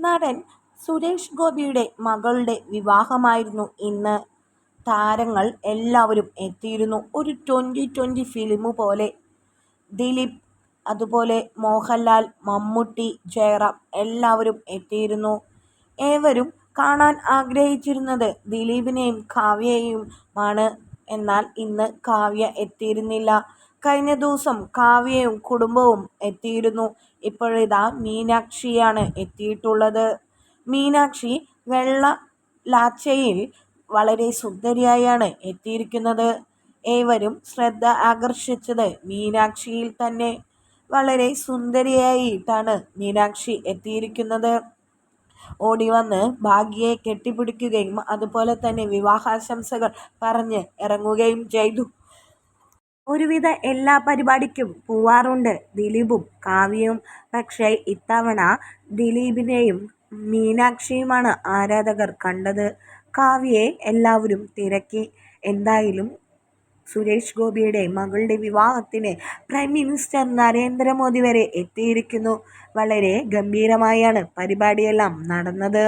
നടൻ സുരേഷ് ഗോപിയുടെ മകളുടെ വിവാഹമായിരുന്നു ഇന്ന്. താരങ്ങൾ എല്ലാവരും എത്തിയിരുന്നു ഒരു ട്വന്റി ട്വന്റി ഫിലിം പോലെ. ദിലീപ് അതുപോലെ മോഹൻലാൽ മമ്മൂട്ടി ജയറാം എല്ലാവരും എത്തിയിരുന്നു. ഏവരും കാണാൻ ആഗ്രഹിച്ചിരുന്നത് ദിലീപിനെയും കാവ്യയെയും ആണ് എന്നാൽ ഇന്ന് കാവ്യ എത്തിയിരുന്നില്ല. കഴിഞ്ഞ ദിവസം കാവ്യയും കുടുംബവും എത്തിയിരുന്നു. ഇപ്പോഴിതാ മീനാക്ഷിയാണ് എത്തിയിട്ടുള്ളത്. മീനാക്ഷി വെള്ള ലാച്ചയിൽ വളരെ സുന്ദരിയായാണ് എത്തിയിരിക്കുന്നത്. ഏവരും ശ്രദ്ധ ആകർഷിച്ചത് മീനാക്ഷിയിൽ തന്നെ. വളരെ സുന്ദരിയായിട്ടാണ് മീനാക്ഷി എത്തിയിരിക്കുന്നത്. ഓടി വന്ന് ഭാഗ്യയെ കെട്ടിപ്പിടിക്കുകയും അതുപോലെ തന്നെ വിവാഹാശംസകൾ പറഞ്ഞ് ഇറങ്ങുകയും ചെയ്തു. ഒരുവിധ എല്ലാ പരിപാടിക്കും പോവാറുണ്ട്. ദിലീപും കാവ്യയും. പക്ഷേ ഇത്തവണ ദിലീപിനെയും മീനാക്ഷിയുമാണ് ആരാധകർ കണ്ടത്. കാവ്യയെ എല്ലാവരും തിരക്കി. എന്തായാലും സുരേഷ് ഗോപിയുടെ മകളുടെ വിവാഹത്തിന് പ്രൈം മിനിസ്റ്റർ നരേന്ദ്രമോദി വരെ എത്തിയിരിക്കുന്നു. വളരെ ഗംഭീരമായാണ് പരിപാടിയെല്ലാം നടന്നത്.